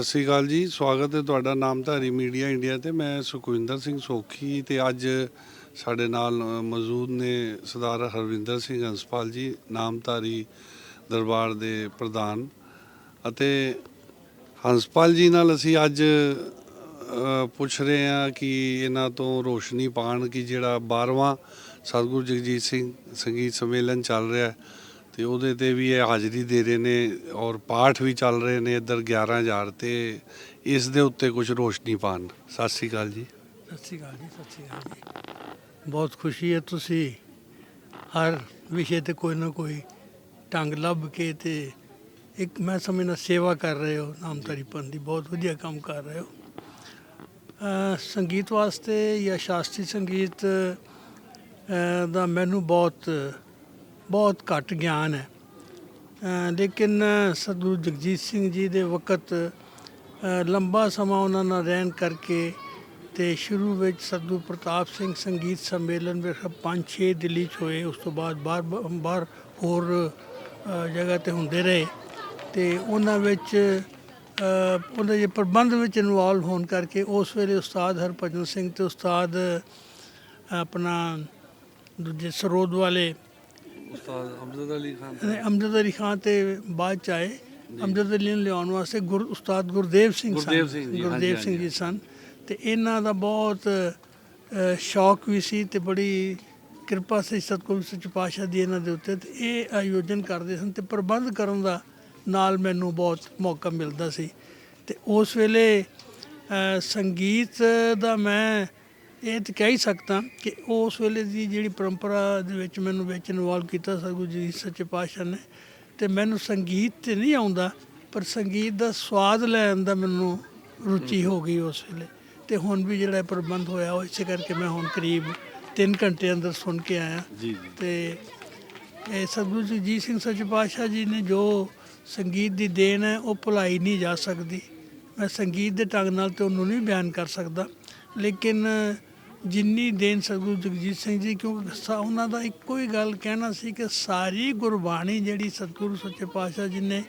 ਸਤਿ ਸ਼੍ਰੀ ਅਕਾਲ ਜੀ, ਸਵਾਗਤ ਹੈ ਤੁਹਾਡਾ ਨਾਮਧਾਰੀ ਮੀਡੀਆ ਇੰਡੀਆ ਤੇ। ਮੈਂ ਸੁਖਵਿੰਦਰ ਸਿੰਘ ਸੋਖੀ ਤੇ ਅੱਜ ਸਾਡੇ ਨਾਲ ਮੌਜੂਦ ਨੇ ਸਰਦਾਰ ਹਰਵਿੰਦਰ ਸਿੰਘ ਹੰਸਪਾਲ ਜੀ, ਨਾਮਧਾਰੀ ਦਰਬਾਰ ਦੇ ਪ੍ਰਧਾਨ। ਅਤੇ ਹੰਸਪਾਲ ਜੀ ਨਾਲ ਅਸੀਂ ਅੱਜ ਪੁੱਛ ਰਹੇ ਹਾਂ ਕਿ ਇਹਨਾਂ ਤੋਂ ਰੋਸ਼ਨੀ ਪਾਣ ਕਿ ਜਿਹੜਾ 12ਵਾਂ ਸਤਿਗੁਰੂ ਜਗਜੀਤ ਸਿੰਘ ਸੰਗੀਤ ਸੰਮੇਲਨ ਚੱਲ ਰਿਹਾ ਹੈ ਤੇ ਉਹਦੇ ਤੇ ਵੀ ਇਹ ਹਾਜ਼ਰੀ ਦੇ ਰਹੇ ਨੇ ਔਰ ਪਾਠ ਵੀ ਚੱਲ ਰਹੇ ਨੇ ਇੱਧਰ 11000 ਤੇ ਇਸ ਦੇ ਉੱਤੇ ਕੁਝ ਰੋਸ਼ਨੀ ਪਾਣ ਸਤਿ ਸ੍ਰੀ ਅਕਾਲ ਜੀ। ਸਤਿ ਸ਼੍ਰੀ ਅਕਾਲ ਜੀ, ਸਤਿ ਸ਼੍ਰੀ ਅਕਾਲ ਜੀ। ਬਹੁਤ ਖੁਸ਼ੀ ਹੈ ਤੁਸੀਂ ਹਰ ਵਿਸ਼ੇ ਤੇ ਕੋਈ ਨਾ ਕੋਈ ਢੰਗ ਲੱਭ ਕੇ ਤੇ ਇੱਕ ਮੈਂ ਸਮਝਣਾ ਸੇਵਾ ਕਰ ਰਹੇ ਹੋ, ਨਾਮਧਾਰੀ ਪੰਥ ਦੀ, ਬਹੁਤ ਵਧੀਆ ਕੰਮ ਕਰ ਰਹੇ ਹੋ। ਸੰਗੀਤ ਵਾਸਤੇ ਜਾਂ ਸ਼ਾਸਤਰੀ ਸੰਗੀਤ ਦਾ ਮੈਨੂੰ ਬਹੁਤ ਬਹੁਤ ਘੱਟ ਗਿਆਨ ਹੈ। ਲੇਕਿਨ ਸਤਿਗੁਰੂ ਜਗਜੀਤ ਸਿੰਘ ਜੀ ਦੇ ਵਕਤ ਲੰਬਾ ਸਮਾਂ ਉਹਨਾਂ ਨਾਲ ਰਹਿਣ ਕਰਕੇ ਤੇ ਸ਼ੁਰੂ ਵਿੱਚ ਸਤਿਗੁਰੂ ਪ੍ਰਤਾਪ ਸਿੰਘ ਸੰਗੀਤ ਸੰਮੇਲਨ ਵਿੱਚ ਪੰਜ ਛੇ ਦਿੱਲੀ 'ਚ ਹੋਏ, ਉਸ ਤੋਂ ਬਾਅਦ ਬਾਹਰ ਬਾਹਰ ਹੋਰ ਜਗ੍ਹਾ ਤੇ ਹੁੰਦੇ ਰਹੇ ਤੇ ਉਹਨਾਂ ਵਿੱਚ ਉਹਨਾਂ ਦੇ ਪ੍ਰਬੰਧ ਵਿੱਚ ਇਨਵੋਲਵ ਹੋਣ ਕਰਕੇ ਉਸ ਵੇਲੇ ਉਸਤਾਦ ਹਰਭਜਨ ਸਿੰਘ ਤੇ ਉਸਤਾਦ ਆਪਣਾ ਦੂਜੇ ਸਰੋਦ ਵਾਲੇ ਉਸਤਾਦ ਅਮਜਦ ਅਲੀ ਖਾਨ ਨੇ ਅਮਜਦ ਅਲੀ ਖਾਨ ਤੇ ਬਾਅਦ ਚ ਆਏ। ਅਮਜਦ ਅਲੀ ਨੂੰ ਲਿਆਉਣ ਵਾਸਤੇ ਗੁਰ ਉਸਤਾਦ ਗੁਰਦੇਵ ਸਿੰਘ ਸਨ। ਗੁਰਦੇਵ ਸਿੰਘ ਜੀ, ਸਨ। ਤੇ ਇਹਨਾਂ ਦਾ ਬਹੁਤ ਸ਼ੌਕ ਵੀ ਸੀ ਤੇ ਬੜੀ ਕਿਰਪਾ ਸੀ ਸਤਿਗੁਰੂ ਸੱਚ ਪਾਤਸ਼ਾਹ ਦੀ ਇਹਨਾਂ ਦੇ ਉੱਤੇ। ਤੇ ਇਹ ਆਯੋਜਨ ਕਰਦੇ ਸਨ ਤੇ ਪ੍ਰਬੰਧ ਕਰਨ ਦਾ ਨਾਲ ਮੈਨੂੰ ਬਹੁਤ ਮੌਕਾ ਮਿਲਦਾ ਸੀ। ਤੇ ਉਸ ਵੇਲੇ ਸੰਗੀਤ ਦਾ ਮੈਂ ਇਹ ਤਾਂ ਕਹਿ ਹੀ ਸਕਦਾ ਕਿ ਉਸ ਵੇਲੇ ਦੀ ਜਿਹੜੀ ਪਰੰਪਰਾ ਦੇ ਵਿੱਚ ਮੈਨੂੰ ਵਿੱਚ ਇਨਵੋਲਵ ਕੀਤਾ ਸਤਿਗੁਰੂ ਜੀ ਸੱਚੇ ਪਾਤਸ਼ਾਹ ਨੇ ਤੇ ਮੈਨੂੰ ਸੰਗੀਤ ਤੇ ਨਹੀਂ ਆਉਂਦਾ ਪਰ ਸੰਗੀਤ ਦਾ ਸਵਾਦ ਲੈਣ ਦਾ ਮੈਨੂੰ ਰੁਚੀ ਹੋ। ਗਈ ਉਸ ਵੇਲੇ। ਤੇ ਹੁਣ ਵੀ ਜਿਹੜਾ ਪ੍ਰਬੰਧ ਹੋਇਆ ਉਹ ਇਸੇ ਕਰਕੇ ਮੈਂ ਹੁਣ ਕਰੀਬ 3 ਘੰਟੇ ਅੰਦਰ ਸੁਣ ਕੇ ਆਇਆ। ਜੀ ਜੀ। ਤੇ ਇਹ ਸਤਿਗੁਰੂ ਜਗਜੀਤ ਸਿੰਘ ਸੱਚੇ ਪਾਤਸ਼ਾਹ ਜੀ ਨੇ ਜੋ ਸੰਗੀਤ ਦੀ ਦੇਣ ਹੈ ਉਹ ਭੁਲਾਈ ਨਹੀਂ ਜਾ ਸਕਦੀ। ਮੈਂ ਸੰਗੀਤ ਦੇ ਢੰਗ ਨਾਲ ਤੇ ਉਹਨੂੰ ਨਹੀਂ ਬਿਆਨ ਕਰ ਸਕਦਾ। ਲੇਕਿਨ ਜਿੰਨੀ ਦੇਣ ਸਤਿਗੁਰੂ ਜਗਜੀਤ ਸਿੰਘ ਜੀ ਕਿਉਂਕਿ ਉਹਨਾਂ ਦਾ ਇੱਕੋ ਹੀ ਗੱਲ ਕਹਿਣਾ ਸੀ ਕਿ ਸਾਰੀ ਗੁਰਬਾਣੀ ਜਿਹੜੀ ਸਤਿਗੁਰੂ ਸੱਚੇ ਪਾਤਸ਼ਾਹ ਜੀ ਨੇ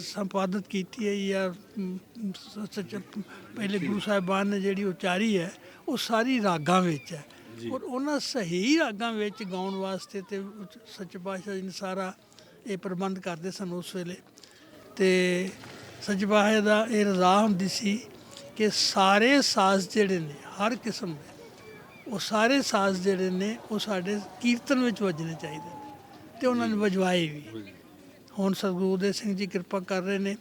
ਸੰਪਾਦਿਤ ਕੀਤੀ ਹੈ ਜਾਂ ਸੱਚੇ ਪਹਿਲੇ ਗੁਰੂ ਸਾਹਿਬਾਨ ਨੇ ਜਿਹੜੀ ਉਚਾਰੀ ਹੈ ਉਹ ਸਾਰੀ ਰਾਗਾਂ ਵਿੱਚ ਹੈ। ਔਰ ਉਹਨਾਂ ਸਹੀ ਰਾਗਾਂ ਵਿੱਚ ਗਾਉਣ ਵਾਸਤੇ ਤੇ ਸੱਚੇ ਪਾਤਸ਼ਾਹ ਜੀ ਨੇ ਸਾਰਾ ਇਹ ਪ੍ਰਬੰਧ ਕਰਦੇ ਸਨ ਉਸ ਵੇਲੇ। ਤੇ ਸੱਚੇ ਪਾਤਸ਼ਾਹ ਦਾ ਇਹ ਰਜ਼ਾ ਹੁੰਦੀ ਸੀ ਕਿ ਸਾਰੇ ਸਾਜ਼ ਜਿਹੜੇ ਨੇ ਹਰ ਕਿਸਮ ਦੇ ਉਹ ਸਾਰੇ ਸਾਜ਼ ਜਿਹੜੇ ਨੇ ਉਹ ਸਾਡੇ ਕੀਰਤਨ ਵਿੱਚ ਵੱਜਣੇ ਚਾਹੀਦੇ ਨੇ ਤੇ ਉਹਨਾਂ ਨੇ ਵਜਵਾਏ ਵੀ। ਹੁਣ ਸਤਿਗੁਰੂ ਉਦੈ ਸਿੰਘ ਜੀ ਕਿਰਪਾ ਕਰ ਰਹੇ ਨੇ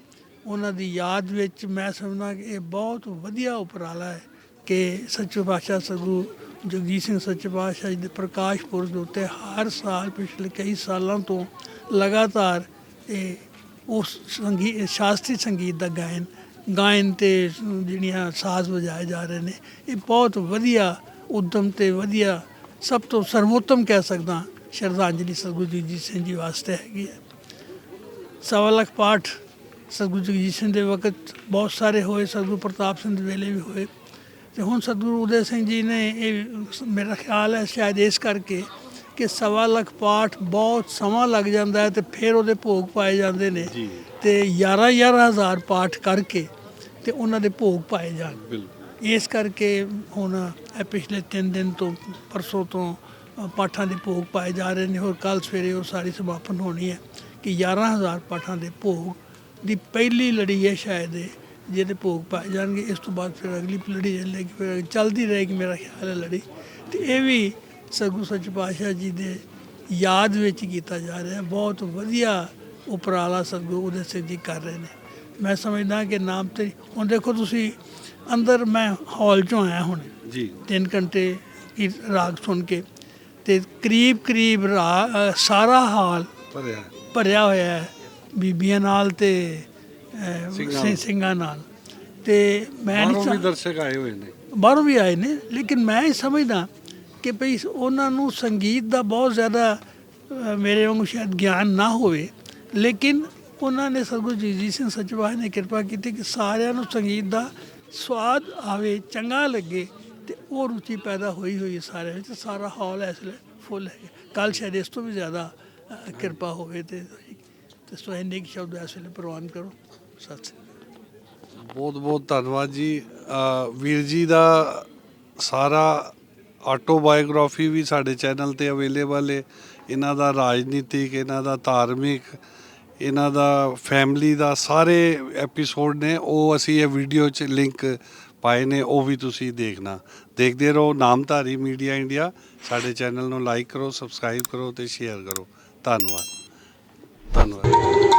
ਉਹਨਾਂ ਦੀ ਯਾਦ ਵਿੱਚ ਮੈਂ ਸਮਝਦਾ ਕਿ ਇਹ ਬਹੁਤ ਵਧੀਆ ਉਪਰਾਲਾ ਹੈ ਕਿ ਸੱਚੇ ਪਾਤਸ਼ਾਹ ਸਤਿਗੁਰੂ ਜਗਜੀਤ ਸਿੰਘ ਸੱਚੇ ਪਾਤਸ਼ਾਹ ਜੀ ਦੇ ਪ੍ਰਕਾਸ਼ ਪੁਰਬ ਦੇ ਉੱਤੇ ਹਰ ਸਾਲ ਪਿਛਲੇ ਕਈ ਸਾਲਾਂ ਤੋਂ ਲਗਾਤਾਰ ਇਹ ਉਸ ਸੰਗੀਤ ਸ਼ਾਸਤਰੀ ਸੰਗੀਤ ਦਾ ਗਾਇਨ ਗਾਇਨ ਤੇ ਜਿਹੜੀਆਂ ਸਾਜ਼ ਵਜਾਏ ਜਾ ਰਹੇ ਨੇ, ਇਹ ਬਹੁਤ ਵਧੀਆ, ਉਦਮ ਤੇ ਵਧੀਆ, ਸਭ ਤੋਂ ਸਰਵੋਤਮ ਕਹਿ ਸਕਦਾ ਸ਼ਰਧਾਂਜਲੀ ਸਤਿਗੁਰੂ ਜਗਜੀਤ ਸਿੰਘ ਜੀ ਵਾਸਤੇ ਹੈਗੀ ਹੈ। ਸਵਾ ਲੱਖ ਪਾਠ ਸਤਿਗੁਰੂ ਜਗਜੀਤ ਸਿੰਘ ਦੇ ਵਕਤ ਬਹੁਤ ਸਾਰੇ ਹੋਏ, ਸਤਿਗੁਰੂ ਪ੍ਰਤਾਪ ਸਿੰਘ ਦੇ ਵੇਲੇ ਵੀ ਹੋਏ। ਤੇ ਹੁਣ ਸਤਿਗੁਰੂ ਉਦੈ ਸਿੰਘ ਜੀ ਨੇ ਇਹ, ਮੇਰਾ ਖਿਆਲ ਹੈ ਸ਼ਾਇਦ ਇਸ ਕਰਕੇ ਕਿ ਸਵਾ ਲੱਖ ਪਾਠ ਬਹੁਤ ਸਮਾਂ ਲੱਗ ਜਾਂਦਾ ਹੈ ਤੇ ਫਿਰ ਉਹਦੇ ਭੋਗ ਪਾਏ ਜਾਂਦੇ ਨੇ। ਤੇ 11 11000 ਪਾਠ ਕਰਕੇ ਤੇ ਉਹਨਾਂ ਦੇ ਭੋਗ ਪਾਏ ਜਾਣ। ਇਸ ਕਰਕੇ ਹੁਣ ਇਹ ਪਿਛਲੇ 3 ਦਿਨ ਤੋਂ ਪਰਸੋਂ ਤੋਂ ਪਾਠਾਂ ਦੇ ਭੋਗ ਪਾਏ ਜਾ ਰਹੇ ਨੇ। ਹੋਰ ਕੱਲ ਸਵੇਰੇ ਉਹ ਸਾਰੀ ਸਮਾਪਨ ਹੋਣੀ ਹੈ ਕਿ 11000 ਪਾਠਾਂ ਦੇ ਭੋਗ ਦੀ ਪਹਿਲੀ ਲੜੀ ਹੈ ਸ਼ਾਇਦ ਇਹ ਜਿਹਦੇ ਭੋਗ ਪਾਏ ਜਾਣਗੇ। ਇਸ ਤੋਂ ਬਾਅਦ ਫਿਰ ਅਗਲੀ ਲੜੀ ਚੱਲੇਗੀ ਫਿਰ ਚੱਲਦੀ ਰਹੇਗੀ ਮੇਰਾ ਖਿਆਲ ਹੈ ਲੜੀ। ਤੇ ਇਹ ਵੀ ਸਤਿਗੁਰੂ ਸੱਚ ਪਾਤਸ਼ਾਹ ਜੀ ਦੇ ਯਾਦ ਵਿੱਚ ਕੀਤਾ ਜਾ ਰਿਹਾ ਬਹੁਤ ਵਧੀਆ ਉਪਰਾਲਾ ਸਤਿਗੁਰੂ ਉਦੈ ਸਿੰਘ ਜੀ ਕਰ ਰਹੇ ਨੇ। ਮੈਂ ਸਮਝਦਾ ਕਿ ਨਾਮ ਤੇ ਹੁਣ ਦੇਖੋ ਤੁਸੀਂ ਅੰਦਰ ਮੈਂ ਹਾਲ ਚੋਂ ਆਇਆ ਹੁਣ। ਜੀ। 3 ਘੰਟੇ ਕੀ ਰਾਗ ਸੁਣ ਕੇ ਤੇ ਕਰੀਬ ਕਰੀਬ ਸਾਰਾ ਹਾਲ ਭਰਿਆ ਭਰਿਆ ਹੋਇਆ ਹੈ ਬੀਬੀਆਂ ਨਾਲ ਤੇ ਸਿੰਘਾਂ ਨਾਲ। ਤੇ ਮੈਂ ਨਹੀਂ ਦਰਸ਼ਕ ਆਏ ਹੋਏ ਨੇ। ਬਾਹਰੋਂ ਵੀ ਆਏ ਨੇ ਲੇਕਿਨ ਮੈਂ ਇਹ ਸਮਝਦਾ ਕਿ ਭਈ ਉਹਨਾਂ ਨੂੰ ਸੰਗੀਤ ਦਾ ਬਹੁਤ ਜ਼ਿਆਦਾ ਮੇਰੇ ਵਾਂਗੂ ਸ਼ਾਇਦ ਗਿਆਨ ਨਾ ਹੋਵੇ। ਲੇਕਿਨ ਉਹਨਾਂ ਨੇ ਸਤਿਗੁਰੂ ਜੀ ਜੀ ਸਿੰਘ ਸੱਚਵਾਹ ਨੇ ਕਿਰਪਾ ਕੀਤੀ ਕਿ ਸਾਰਿਆਂ ਨੂੰ ਸੰਗੀਤ ਦਾ ਸਵਾਦ ਆਵੇ, ਚੰਗਾ ਲੱਗੇ ਤੇ ਉਹ ਰੁਚੀ ਪੈਦਾ ਹੋਈ ਹੋਈ ਸਾਰਿਆਂ ਵਿੱਚ। ਸਾਰਾ ਹਾਲ ਇਸ ਵੇਲੇ ਫੁੱਲ ਹੈ। ਕੱਲ ਸ਼ਾਇਦ ਇਸ ਤੋਂ ਵੀ ਜ਼ਿਆਦਾ ਕਿਰਪਾ ਹੋਵੇ ਤੇ ਤੇ ਸੋ ਇੰਨੇ ਕੁ ਸ਼ਬਦ ਇਸ ਵੇਲੇ ਪ੍ਰਵਾਨ ਕਰੋ। ਸਤਿ ਸ੍ਰੀ ਅਕਾਲ। ਬਹੁਤ ਬਹੁਤ ਧੰਨਵਾਦ ਜੀ। ਵੀਰ ਜੀ ਦਾ ਸਾਰਾ ਆਟੋਬਾਇਓਗ੍ਰਾਫੀ ਵੀ ਸਾਡੇ ਚੈਨਲ ਤੇ ਅਵੇਲੇਬਲ ਹੈ ਇਹਨਾਂ ਦਾ ਰਾਜਨੀਤਿਕ, ਇਹਨਾਂ ਦਾ ਧਾਰਮਿਕ, ਇਹਨਾਂ ਦਾ ਫੈਮਿਲੀ ਦਾ ਸਾਰੇ ਐਪੀਸੋਡ ਨੇ, ਉਹ ਅਸੀਂ ਇਹ ਵੀਡੀਓ 'ਚ ਲਿੰਕ ਪਾਏ ਨੇ, ਉਹ ਵੀ ਤੁਸੀਂ ਦੇਖਣਾ। ਦੇਖਦੇ ਰਹੋ, ਨਾਮਧਾਰੀ ਮੀਡੀਆ ਇੰਡੀਆ। ਸਾਡੇ ਚੈਨਲ ਨੂੰ ਲਾਈਕ ਕਰੋ, ਸਬਸਕ੍ਰਾਈਬ ਕਰੋ ਤੇ ਸ਼ੇਅਰ ਕਰੋ। ਧੰਨਵਾਦ। ਧੰਨਵਾਦ।